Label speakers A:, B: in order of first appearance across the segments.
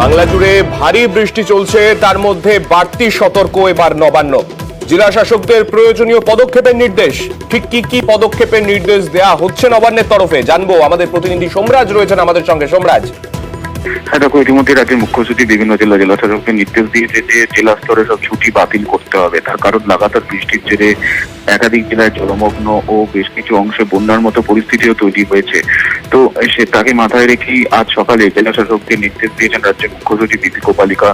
A: বাংলা জুড়ে ভারী বৃষ্টি চলছে, তার মধ্যে বাড়তি সতর্ক এবার নবান্ন। জেলা শাসকদের প্রয়োজনীয় পদক্ষেপের নির্দেশ। ঠিক কি কি পদক্ষেপের নির্দেশ দেয়া হচ্ছে নবান্নের তরফে, জানব। আমাদের প্রতিনিধি সোমরাজ রয়েছেন আমাদের সঙ্গে। সোমরাজ।
B: হ্যাঁ দেখো ইতিমধ্যে রাজ্যের মুখ্য সচিব বিভিন্ন জেলা জেলা শাসককে নির্দেশ দিয়েছে যে জেলা স্তরে সব ছুটি বাতিল করতে হবে। তার কারণ লাগাতার বৃষ্টির জেরে একাধিক জেলায় জলমগ্ন ও বেশ কিছু অংশে বন্যার মতো পরিস্থিতিও তৈরি হয়েছে। তো সে তাকে মাথায় রেখেই আজ সকালে জেলা শাসককে নির্দেশ দিয়েছেন রাজ্যের মুখ্য সচিব বিপি কোপালিকা।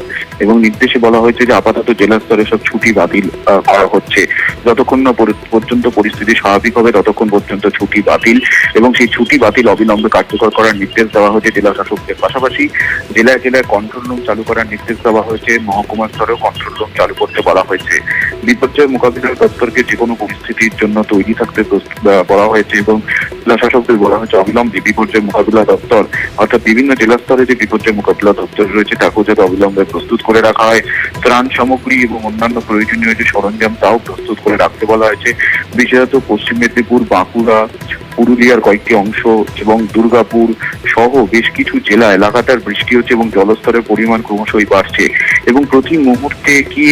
B: এবং নির্দেশে বলা হয়েছে যে আপাতত জেলা স্তরে সব ছুটি বাতিল করা হচ্ছে। যতক্ষণ না পর্যন্ত পরিস্থিতি স্বাভাবিক হবে, ততক্ষণ পর্যন্ত ছুটি বাতিল এবং সেই ছুটি বাতিল অবিলম্বে কার্যকর করার নির্দেশ দেওয়া হয়েছে জেলা শাসকদের। পাশাপাশি জেলায় জেলায় কন্ট্রোল রুম চালু করার নির্দেশ দেওয়া হয়েছে, মহকুমা স্তরেও কন্ট্রোল রুম চালু করতে বলা হয়েছে। বিপর্যয় মোকাবিলার দপ্তরকে যে কোনো পরিস্থিতির জন্য তৈরি থাকতে বলা হয়েছে এবং জেলা শাসকদের বলা হয়েছে, অবিলম্বে বিপর্যয় মোকাবিলা দপ্তর, অর্থাৎ বিভিন্ন জেলা স্তরে যে বিপর্যয় মোকাবিলা দপ্তর রয়েছে, তাকেও যাতে অবিলম্বে প্রস্তুত করে রাখা হয়। ত্রাণ সামগ্রী এবং অন্যান্য প্রয়োজনীয় যে সরঞ্জাম, তাও প্রস্তুত করে রাখতে বলা হয়েছে। বিশেষত পশ্চিম মেদিনীপুর, বাঁকুড়া পুরুলিয়ার কয়েকটি অংশ এবং দুর্গাপুর সহ বেশ কিছু জেলায় লাগাতার বৃষ্টি হচ্ছে এবং জলস্তরের পরিমাণ ক্রমশই বাড়ছে। এবং প্রতি মুহূর্তে কি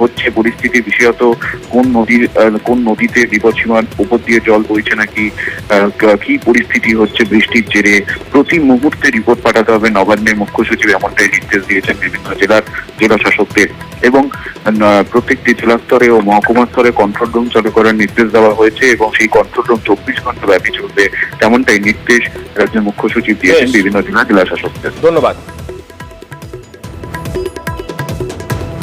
B: হচ্ছে পরিস্থিতি বিশেষত কোন নদীর কোন নদীতে বিপদসীমার উপর দিয়ে জল বইছে নাকি কি পরিস্থিতি হচ্ছে বৃষ্টির জেরে? প্রতি মুহূর্তে রিপোর্ট পাঠাতে হবে নবান্নের মুখ্য সচিব এমনটাই নির্দেশ দিয়েছেন বিভিন্ন জেলার জেলা শাসকদের। এবং প্রত্যেকটি জেলা স্তরে ও মহকুমা স্তরে কন্ট্রোল রুম চালু করার নির্দেশ দেওয়া হয়েছে এবং সেই কন্ট্রোল রুম চব্বিশ ঘণ্টা ব্যাপী চলবে। তেমনটাই নির্দেশ রাজ্যের মুখ্য সচিব দিয়েছেন বিভিন্ন জেলা জেলা শাসকদের।
A: ধন্যবাদ।